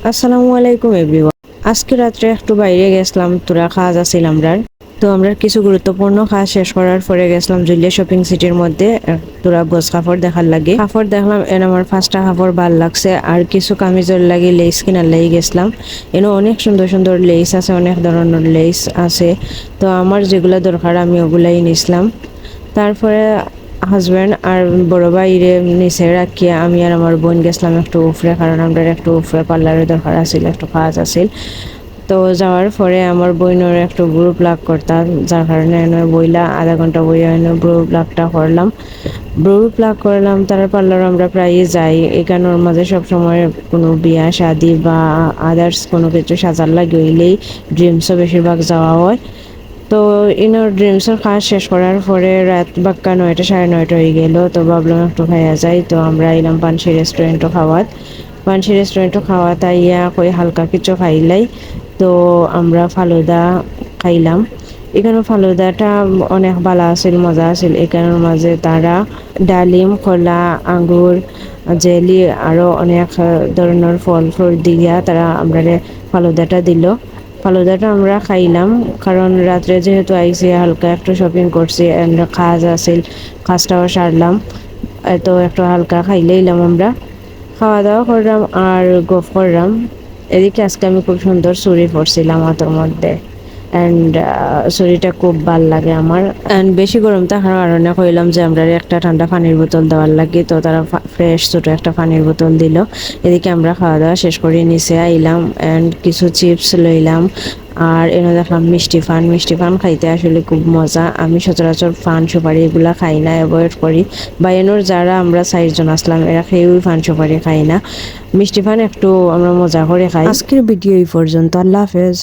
আসসালামু আলাইকুম, এভরিওয়ান। আজকে রাত্রে একটু বাইরে গেছিলাম, তোরা কাজ আছিল আমরার। তো আমরা কিছু গুরুত্বপূর্ণ কাজ শেষ করার পরে গেছিলাম জুলিয়া শপিং সিটির মধ্যে তোরা গোস কাপড় দেখার লাগে। কাপড় দেখলাম, এন আমার পাঁচটা কাপড় ভালো লাগছে, আর কিছু কামিজের লাগে লেস কিনার লাগি গেছিলাম। এনে অনেক সুন্দর সুন্দর লেস আছে, অনেক ধরনের লেস আছে। তো আমার যেগুলো দরকার আমি ওগুলাই নিছিলাম। তারপরে হাজব্যান্ড আর বড় ভাইরে নিচে রাখিয়া আমি আর আমার বোন গেছিলাম একটু উফরে, কারণ আমরা একটু উফরে পার্লারের দরকার আছিল, একটু কাজ আছিল। তো যাওয়ার পরে আমার বইনের একটু গ্রুপ লাগ করতাম যার কারণে এনে বইলা আধা ঘণ্টা বই এনে গ্রুপ লাগটা করলাম। গ্রুপ লাগ করলাম তার পার্লার আমরা প্রায়ই যাই। এখানোর মাঝে সবসময় কোনো বিয়া, শাদি বা আদার্স কোনো কিছু সাজার লাগে হইলেই ড্রিমসও বেশিরভাগ যাওয়া হয়। তো ইনার ড্রিমসের কাজ শেষ করার পরে রাত বাক্কা নয়টা, সাড়ে নয়টা হয়ে গেল। তো ভাবলাম একটু খাইয়া যাই। তো আমরা এলাম পানসি রেস্টুরেন্টও খাওয়াত। পানসি রেস্টুরেন্টও খাওয়াত আইয়া কই হালকা কিছু খাইলাই। তো আমরা ফালুদা খাইলাম। এখানে ফালুদাটা অনেক ভালো আছিল, মজা আছিল। এখানের মাঝে তারা ডালিম কলা আঙ্গুর, জেলি আরও অনেক ধরনের ফল ফল দিয়া তারা আমরা ফালুদাটা দিল। ফালুদাটা আমরা খাইলাম, কারণ রাত্রে যেহেতু আইসি হালকা একটু শপিং করছি অ্যান্ড কাজ আছিল কাজটাও সারলাম, এত একটু হালকা খাইলেইলাম আমরা। খাওয়া দাওয়া করলাম আর গফ করলাম। এদিকে আজকে আমি খুব সুন্দর চুরি পড়ছিলাম হাতের মধ্যে। অ্যান্ড শরীরটা খুব ভালো লাগে আমার। অ্যান্ড বেশি গরম থাকার কারণে কইলাম যে আমরা একটা ঠান্ডা পানির বোতল দেওয়ার লাগে। তো তারা ফ্রেশ ছোটো একটা পানির বোতল দিল। এদিকে আমরা খাওয়া দাওয়া শেষ করে, নিচে আইলাম। অ্যান্ড কিছু চিপস লইলাম। আর এনে দেখলাম মিষ্টি ফান। মিষ্টি ফান খাইতে আসলে খুব মজা। আমি সচরাচর ফান সুপারি এগুলা খাই না অ্যাভয়েড করি। বা এনোর যারা আমরা চারজন আসলাম, এরা খেয়েও ফান সুপারি খাই না। মিষ্টি ফান একটু আমরা মজা করে খাই। আজকের ভিডিও এই পর্যন্ত। আল্লাহ হাফেজ।